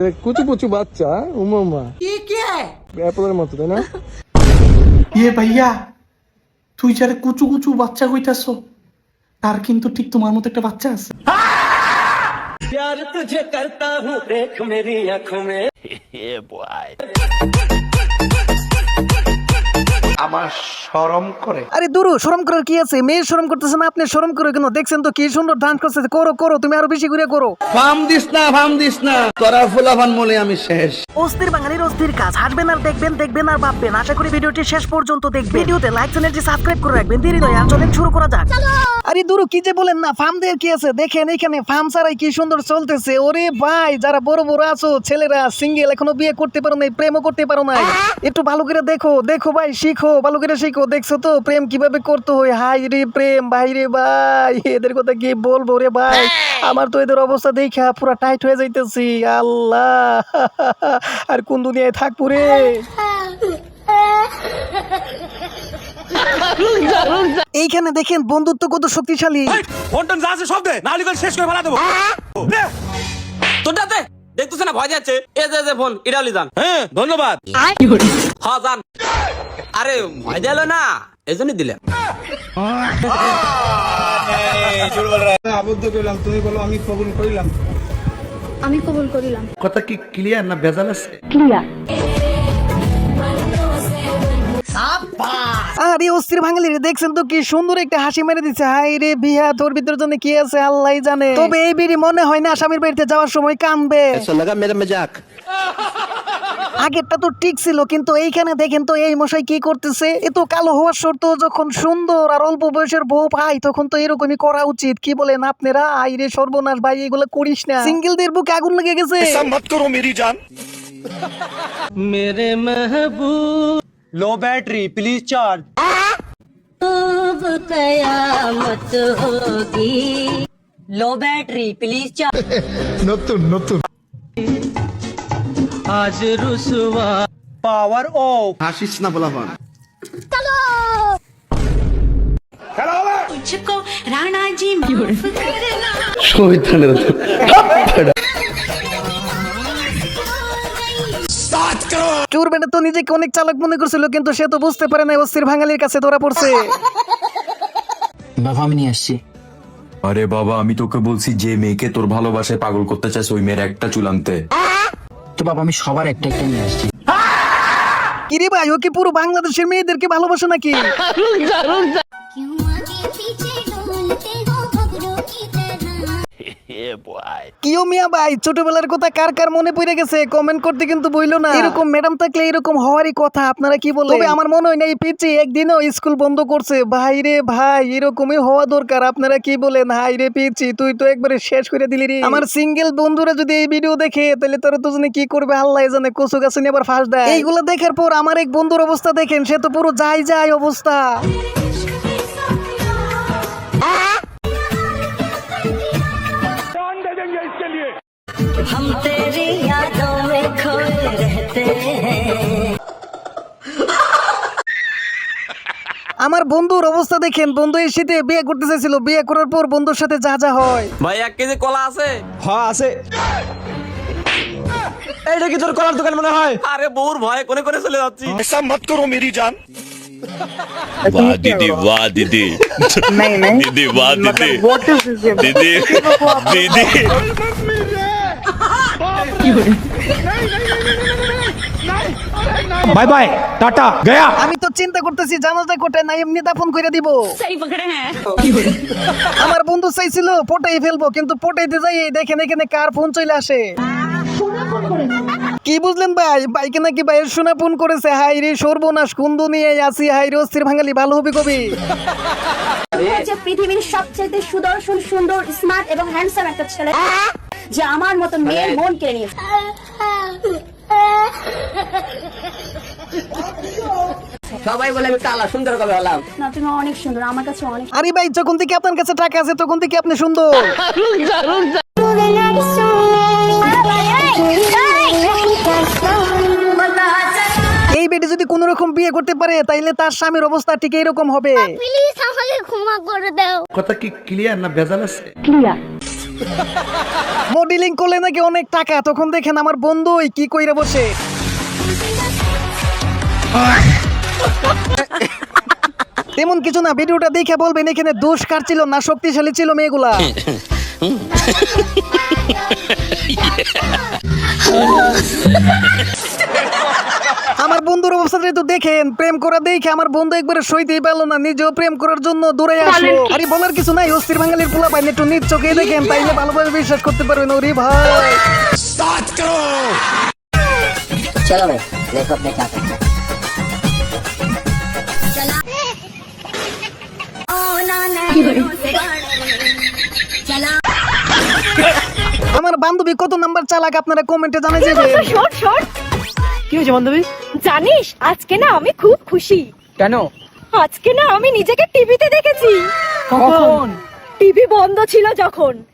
কুচু কুচু বাচ্চা উমা অ্যাপলের মতো তাই না? ইয়ে ভাইয়া তুই যারে কুচু কুচু বাচ্চা কইতাছ তার কিন্তু ঠিক তোমার মতো একটা বাচ্চা আছে। আমার শরম করে। আরে দুরু শরম করার কি আছে? মেয়ে শরম করতেছে না আপনি শরম করে কেন? দেখছেন তো কি সুন্দর ডান্স করতেছে। করো করো তুমি আরও বেশি করে করো। ফাম দিস না ফাম দিস না। তোরা ফুলাফান মনে আমি শেষ। অস্থির বাঙালির অস্থির কাজ। হাসবেন আর দেখবেন দেখবেন আর ভাববেন। আশা করি ভিডিওটি শেষ পর্যন্ত দেখবেন। ভিডিওতে লাইক চ্যানেলটি সাবস্ক্রাইব করে রাখবেন। দেরি নয় আর চলেন শুরু করা যাক। আরে দুরু, কি যে বলেন না ফার্ম দের কি আছে? দেখেন এখানে ফার্ম ছাড়াই কি সুন্দর চলতেছে। ওরে ভাই, যারা বড় বড় আছো, ছেলেরা সিঙ্গেল এখনও বিয়ে করতে পারো নাই, প্রেমও করতে পারো নাই। একটু ভালো করে দেখো দেখো ভাই, শিখো, ভালো করে শিখো। দেখছ তো, প্রেম কীভাবে করতে হয়? হাই রে প্রেম, ভাই রে ভাই, এদের কথা কি বলব রে ভাই? আমার তো এদের অবস্থা দেখা পুরা টাইট হয়ে যাইতেছি। আল্লাহ, আর কোন দুনিয়ায় থাকব রে? এইখানে দেখেন বন্ধুত্ব কত শক্তিশালী। ফোনটা যা আছে সব দে নাহলে করে শেষ করে ফেলা দেবো। দে। তোরটাতে দেখতেছ না ভয় যাচ্ছে। এ যে যে ফোন ইরালি যান। হ্যাঁ ধন্যবাদ। হ্যাঁ যান। আরে ভয় দিল না এই জন্যই দিলে আবদ্ধ করলাম তুমি বলো আমি কবুল করিলাম। আমি কবুল করিলাম কথা কি ক্লিয়ার না ভেজাল আছে? আরে অস্থির বাঙালি দেখছেন তো কি সুন্দর একটা হাসি মেরে দিচ্ছে হাই রে বিহা তোর ভিতর জন্য কি আছে আল্লাহ জানে। তবে এই বিড়ি মনে হয় না স্বামীর বাড়িতে যাওয়ার সময় মেরা আগেরটা তো ঠিক ছিল কিন্তু এইখানে দেখেন তো এই মশাই কি করতেছে। এ তো কালো হওয়ার শর্ত যখন সুন্দর আর অল্প বয়সের বউ পাই তখন তো এরকমই করা উচিত। কি বলেন আপনারা? আই রে সর্বনাশ ভাই এগুলো করিস না। সিঙ্গেলদের বুকে আগুন লেগে গেছে। लो কয়ামত হোগি লো ব্যাটারি প্লিজ চা নতুন নতুন আজ রুসুয়া পাওয়ার অফ হাসিস না বলাবান চলো চোর বেটা তো নিজেকে অনেক চালক মনে করছিল কিন্তু সে তো বুঝতে পারে না অস্থির বাঙালির কাছে ধরা পড়ছে বাবা আমি নিয়ে আসছি আরে বাবা আমি তোকে বলছি যে মেয়েকে তোর ভালোবাসায় পাগল করতে চাস ওই মেয়ের একটা চুল আনতে তো বাবা আমি সবার একটা একটা নিয়ে আসছি কিরে ভাই ও কি পুরো বাংলাদেশের মেয়েদেরকে ভালোবাসে নাকি क्यों आगे पीछे डोलते हो खबरों की तरह কিও মিয়া ভাই ছোটবেলার কথা কার কার মনে পড়ে গেছে? কমেন্ট করতে কিন্তু বইলো না। এরকম ম্যাডাম থাকলে এরকম হওয়ারই কথা আপনারা কি বলেন? তবে আমার মনে হয় না এই পিচি একদিনও স্কুল বন্ধ করছে। ভাই রে ভাই এরকমই হওয়া দরকার আপনারা কি বলেন? হাই রে পিচি তুই তো একবারে শেষ করে দিলি রে। আমার সিঙ্গেল বন্ধুরা যদি এই ভিডিও দেখে তাহলে তারা তো জানে কি করবে? আল্লাহ জানে কচু গাছে নিয়ে আবার ফাঁস দেয়। এইগুলো দেখার পর আমার এক বন্ধুর অবস্থা দেখেন সে তো পুরো যাই যাই অবস্থা। আমার বন্ধুর অবস্থা দেখেন বন্ধু এই শীতে বিয়ে করতে চাইছিল বিয়ে করার পর বন্ধুর সাথে যা যা হয় ভাই এক কেজি কলা আছে হ্যাঁ আছে এইটা কি তোর কলার দোকান মনে হয় আরে বউর ভয়ে কোনে কোনে চলে যাচ্ছি वाह दीदी वाह दीदी दीदी वाह दीदी दीदी दीदी বাই বাই টাটা গয়া আমি তো চিন্তা করতেছি জানাজা কোটে না এমনি দাফন করে দিব। আমার বন্ধু চাইছিল পটাই ফেলব কিন্তু পটাইতে যাই দেখেন এখানে কার ফোন চলে আসে। কি বুঝলেন ভাই? বাইকে নাকি ভাইয়ের সোনা ফোন করেছে হাই রে সর্বনাশ কুন্দু নিয়ে আসি হাই রে অস্থির বাঙালি ভালো হবে কবি? পৃথিবীর সবচেয়ে সুদর্শন সুন্দর স্মার্ট এবং হ্যান্ডসাম একটা ছেলে যে আমার মতো মেয়ের মন কেড়ে নিয়েছে। সবাই বলে আমি কালা সুন্দর কবে হলাম? না তুমি অনেক সুন্দর আমার কাছে অনেক আরে ভাই যখন থেকে আপনার কাছে টাকা আছে তখন থেকে আপনি সুন্দর। এই বেটি যদি কোন রকম বিয়ে করতে পারে তাইলে তার স্বামীর অবস্থা ঠিক এইরকম হবে। প্লিজ আমাকে ক্ষমা করে দাও। কথা কি ক্লিয়ার না ভেজাল আছে? মডেলিং করলে নাকি অনেক টাকা তখন দেখেন আমার বন্ধু কি কইরা বসে। তেমন কিছু না ভিডিওটা দেখে বলবেন এখানে দোষ কার ছিল না? শক্তিশালী ছিল মেয়েগুলা। আমার বন্ধুর অবস্থাটা তো দেখেন প্রেম করা দেখে আমার বন্ধু একবারে সইতেই পারল না নিজেও প্রেম করার জন্য দূরে আসলো। আরে বলার কিছু নাই অস্থির বাঙালির পোলা পাইনি একটু নিজ চোখে দেখেন তাইলে ভালোভাবে বিশ্বাস করতে পারবেন ওরে ভাই। চলো ভাই দেখো আপনি আমার বান্ধবী কত নাম্বার চালাক আপনারা কমেন্টে জানাই যাবেন শর্ট শর্ট কি হয়েছে বান্ধবী? জানিস আজকে না আমি খুব খুশি। কেন? আজকে না আমি নিজেকে টিভিতে দেখেছি। কখন? টিভি বন্ধ ছিল যখন।